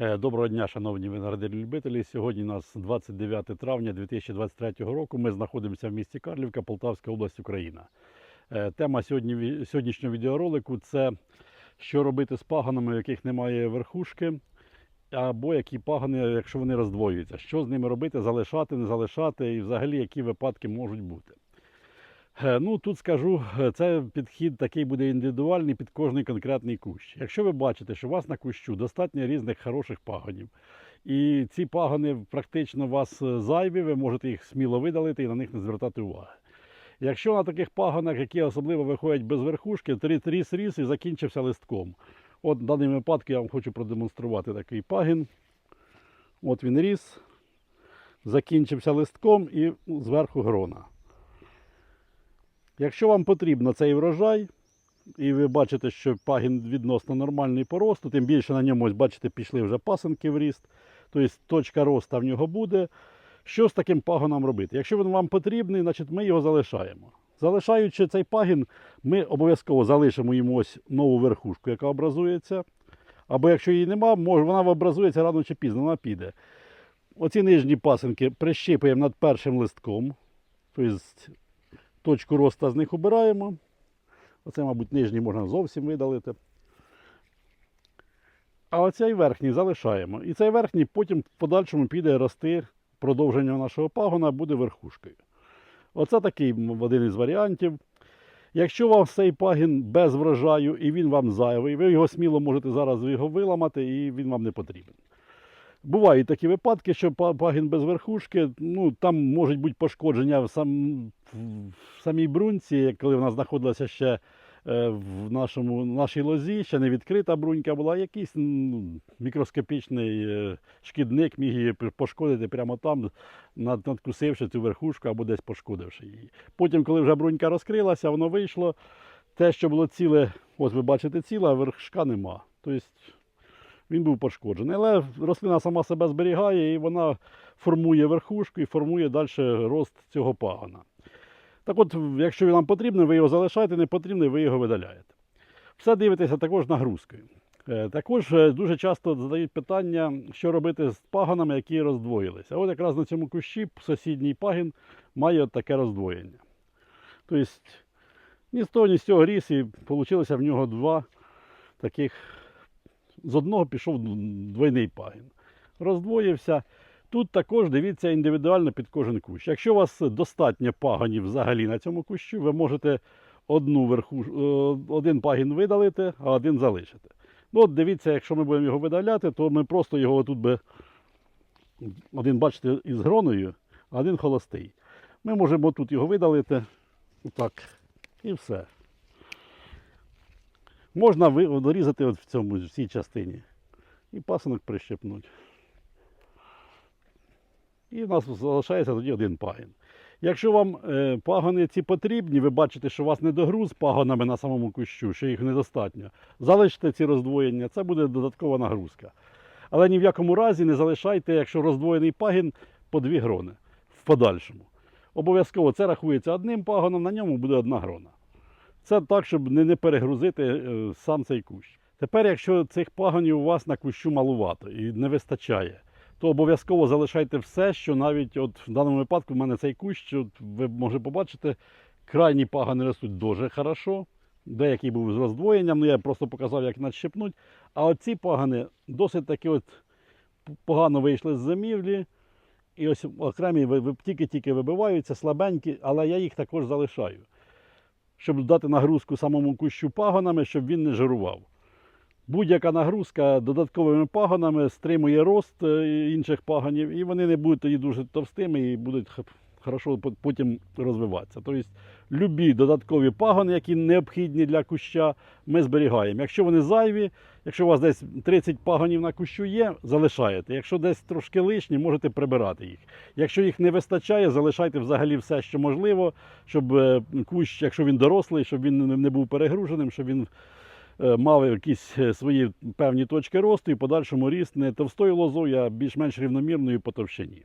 Е, Доброго дня, шановні виноградарі-любителі. Сьогодні у нас 29 травня 2023 року. Ми знаходимося в місті Карлівка, Полтавська область, Україна. Е, Тема сьогодні, сьогоднішнього відеоролику це що робити з паганами, у яких немає верхушки, або які пагани, якщо вони роздвоюються. Що з ними робити, залишати, не залишати, і взагалі які випадки можуть бути. Е, Ну, тут скажу, е, це підхід такий буде індивідуальний під кожний конкретний кущ. Якщо ви бачите, що у вас на кущу достатньо різних хороших пагонів, і ці пагони практично у вас е, зайві, ви можете їх сміло видалити і на них не звертати уваги. Якщо на таких пагонах, які особливо виходять без верхушки, то ріс ріс і закінчився листком. От в даному випадку я вам хочу продемонструвати такий пагін. От він ріс, закінчився листком і зверху грона. Якщо вам потрібно цей врожай, і ви бачите, що пагін відносно нормальний по росту, тим більше на ньому, бачите, пішли вже пасинки в ріст, тобто точка росту в нього буде. Що з таким пагоном робити? Якщо він вам потрібний, значить ми його залишаємо. Залишаючи цей пагін, ми обов'язково залишимо йому ось нову верхушку, яка образується. Або якщо її нема, вона образується рано чи пізно, вона піде. Оці нижні пасинки прищипуємо над першим листком. Тобто точку росту з них обираємо. Оце, мабуть, нижній можна зовсім видалити. А оцей верхній залишаємо. І цей верхній потім в подальшому піде рости продовження нашого пагона буде верхушкою. Оце такий один із варіантів. Якщо у вас цей пагін без врожаю і він вам зайвий, ви його сміло можете зараз його виламати і він вам не потрібен. Бувають такі випадки, що пагін без верхушки, ну там можуть бути пошкодження в, сам, в самій бруньці, коли вона знаходилася ще е, в нашому, нашій лозі, ще не відкрита брунька була, якийсь ну, мікроскопічний е, шкідник міг її пошкодити прямо там, над- надкусивши цю верхушку або десь пошкодивши її. Потім, коли вже брунька розкрилася, воно вийшло. Те, що було ціле, ось ви бачите ціле, а вершка нема. Тобто він був пошкоджений. Але рослина сама себе зберігає і вона формує верхушку і формує далі рост цього пагона. Так от, якщо вам потрібно, ви його залишаєте, не потрібно, ви його видаляєте. Все дивитеся також нагрузкою. Е, Також е, дуже часто задають питання, що робити з пагонами, які роздвоїлися. От якраз на цьому кущі сусідній пагін має от таке роздвоєння. Тобто ні з того, ні з цього ріс, і вийшло в нього два таких. З одного пішов двойний пагін. Роздвоївся. Тут також дивіться індивідуально під кожен кущ. Якщо у вас достатньо пагонів взагалі на цьому кущу, ви можете одну верху, е, один пагін видалити, а один залишити. Ну, от дивіться, якщо ми будемо його видаляти, то ми просто його тут би один, бачите, із гроною, а один холостий. Ми можемо тут його видалити. Отак. І все. Можна ви- дорізати от в цьому в цій частині. І пасинок прищепнути. І в нас залишається тоді один пагін. Якщо вам е, пагони ці потрібні, ви бачите, що у вас недогруз пагонами на самому кущу, що їх недостатньо, залиште ці роздвоєння, це буде додаткова нагрузка. Але ні в якому разі не залишайте, якщо роздвоєний пагін, по дві грони в подальшому. Обов'язково це рахується одним пагоном, на ньому буде одна грона. Це так, щоб не, перегрузити е, сам цей кущ. Тепер, якщо цих пагонів у вас на кущу малувато і не вистачає, то обов'язково залишайте все, що навіть от в даному випадку в мене цей кущ, от ви може побачите, крайні пагони ростуть дуже хорошо. Деякий був з роздвоєнням, ну я просто показав, як надщепнуть. А оці пагони досить таки от погано вийшли з замівлі. І ось окремі тільки-тільки вибиваються, слабенькі, але я їх також залишаю щоб дати нагрузку самому кущу пагонами, щоб він не жирував. Будь-яка нагрузка додатковими пагонами стримує рост е, інших пагонів, і вони не будуть тоді дуже товстими і будуть хорошо потім розвиватися. Тобто, любі додаткові пагони, які необхідні для куща, ми зберігаємо. Якщо вони зайві, якщо у вас десь 30 пагонів на кущу є, залишаєте. Якщо десь трошки лишні, можете прибирати їх. Якщо їх не вистачає, залишайте взагалі все, що можливо, щоб е, кущ, якщо він дорослий, щоб він не- був перегруженим, щоб він е, мав якісь е, свої певні точки росту і подальшому ріст не товстою лозою, а більш-менш рівномірною по товщині.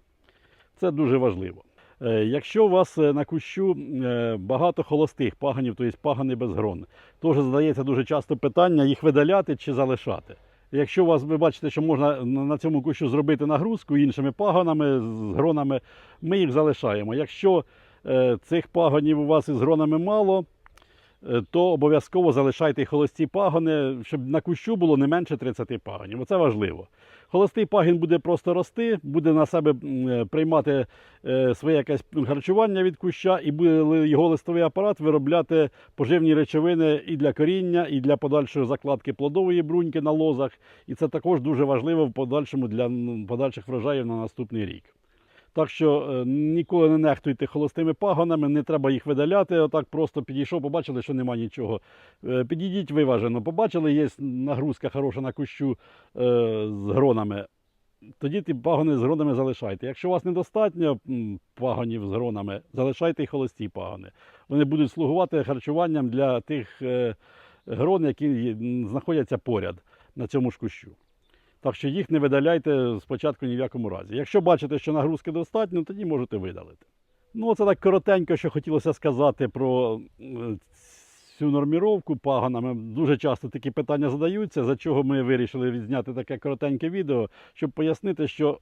Це дуже важливо. Е, Якщо у вас е, на кущу е, багато холостих паганів, тобто пагани без грон, теж задається дуже часто питання, їх видаляти чи залишати. Якщо у вас ви бачите, що можна на цьому кущу зробити нагрузку іншими паганами, з гронами, ми їх залишаємо. Якщо цих пагонів у вас із гронами мало, то обов'язково залишайте холості пагони, щоб на кущу було не менше 30 пагонів. Оце важливо. Холостий пагін буде просто рости, буде на себе е, приймати е, своє якесь харчування від куща, і буде його листовий апарат виробляти поживні речовини і для коріння, і для подальшої закладки плодової бруньки на лозах. І це також дуже важливо в подальшому для подальших врожаїв на наступний рік. Так що е, ніколи не нехтуйте холостими пагонами, не треба їх видаляти. Отак просто підійшов, побачили, що нема нічого. Е, Підійдіть виважено, побачили, є нагрузка хороша на кущу е, з гронами. Тоді ті пагони з гронами залишайте. Якщо у вас недостатньо пагонів з гронами, залишайте й холості пагони. Вони будуть слугувати харчуванням для тих грон, які знаходяться поряд на цьому ж кущу. Так що їх не видаляйте спочатку ні в якому разі. Якщо бачите, що нагрузки достатньо, тоді можете видалити. Ну, це так коротенько, що хотілося сказати про е, цю норміровку пагонами. Дуже часто такі питання задаються, за чого ми вирішили відзняти таке коротеньке відео, щоб пояснити, що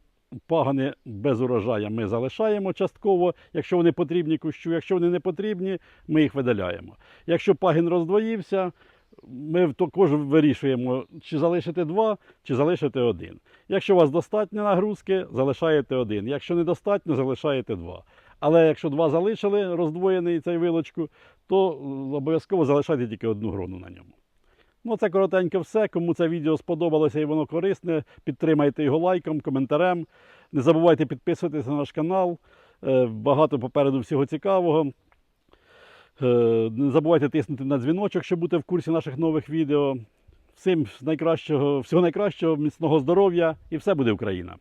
пагони без урожаю ми залишаємо частково, якщо вони потрібні кущу. Якщо вони не потрібні, ми їх видаляємо. Якщо пагін роздвоївся, ми також вирішуємо, чи залишити два, чи залишити один. Якщо у вас достатньо нагрузки, залишаєте один. Якщо недостатньо, залишаєте два. Але якщо два залишили роздвоєний цей вилочку, то е, обов'язково залишайте тільки одну грону на ньому. Ну, це коротенько все. Кому це відео сподобалося і воно корисне, підтримайте його лайком, коментарем. Не забувайте підписуватися на наш канал. Е, Багато попереду всього цікавого. Е, Не забувайте тиснути на дзвіночок, щоб бути в курсі наших нових відео. Всім найкращого, всього найкращого, міцного здоров'я і все буде Україна!